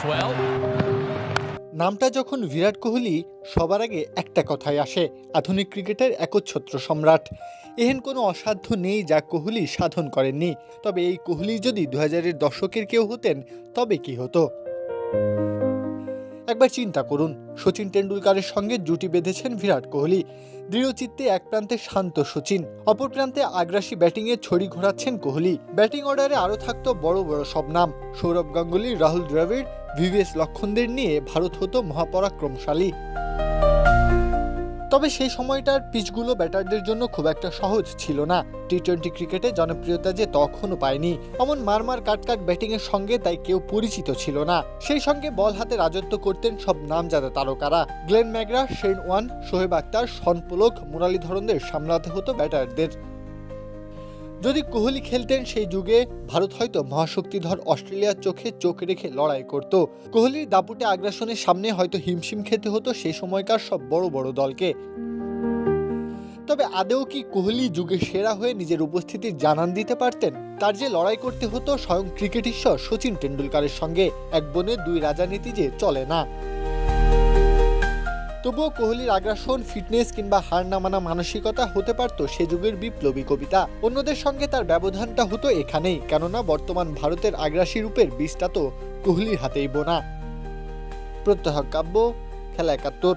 Maxwell. নামটা যখন বিরাট কোহলি, সবার আগে একটা কথাই আসে, আধুনিক ক্রিকেটের একচ্ছত্র সম্রাট। এহেন কোনো অসাধ্য নেই যা কোহলি সাধন করেননি। তবে এই কোহলি যদি দু হাজারের দশকের কেউ হতেন, তবে কি হতো? একবার চিন্তা করুন, সচিন টেন্ডুলকারের সঙ্গে জুটি বেঁধেছেন বিরাট কোহলি। দৃঢ়চিত্তে এক প্রান্তে শান্ত সচিন, অপর প্রান্তে আগ্রাসী ব্যাটিংয়ে ছড়ি ঘোরাচ্ছেন কোহলি। ব্যাটিং অর্ডারে আরও থাকত বড় বড় সব নাম। সৌরভ গাঙ্গুলি, রাহুল দ্রাবিড়, ভিভিএস লক্ষণদের নিয়ে ভারত হতো মহাপরাক্রমশালী। তবে সেই সময়টার পিচগুলো ব্যাটারদের জন্য খুব একটা সহজ ছিল না। টি টোয়েন্টি ক্রিকেটে জনপ্রিয়তা যে তখনও পায়নি, অমন মারমার কাটকাট ব্যাটিংয়ের সঙ্গে তাই কেউ পরিচিত ছিল না। সেই সঙ্গে বল হাতে রাজত্ব করতেন সব নামজাদা তারকারা। Glenn McGrath, Shane Warne Shoaib Akhtar Shaun Pollock মুরালীধরনদের সামলাতে হতো ব্যাটারদের। যদি কোহলি খেলতেন সেই যুগে ভারত হয়তো মহাশক্তিধর অস্ট্রেলিয়ার চোখে চোখ রেখে লড়াই করত। কোহলির দাপুটে আগ্রাসনের সামনে হয়তো হিমশিম খেতে হতো সেই সময়কার সব বড় বড় দলকে। তবে আদেও কি কোহলি যুগে সেরা হয়ে নিজের উপস্থিতির জানান দিতে পারতেন? তার যে লড়াই করতে হতো স্বয়ং ক্রিকেট ঈশ্বর সচিন টেন্ডুলকারের সঙ্গে, এক বনে দুই রাজনীতি যে চলে না। তবুও কোহলির আগ্রাসন ফিটনেস কিংবা হার না মানা মানসিকতা হতে পারত সে যুগের বিপ্লবী কবিতা। অন্যদের সঙ্গে তার ব্যবধানটা হতো এখানেই, কেননা বর্তমান ভারতের আগ্রাসী রূপের বীজটা তো কোহলির হাতেই বোনা। প্রত্যহ কাব্য, খেলা একাত্তর।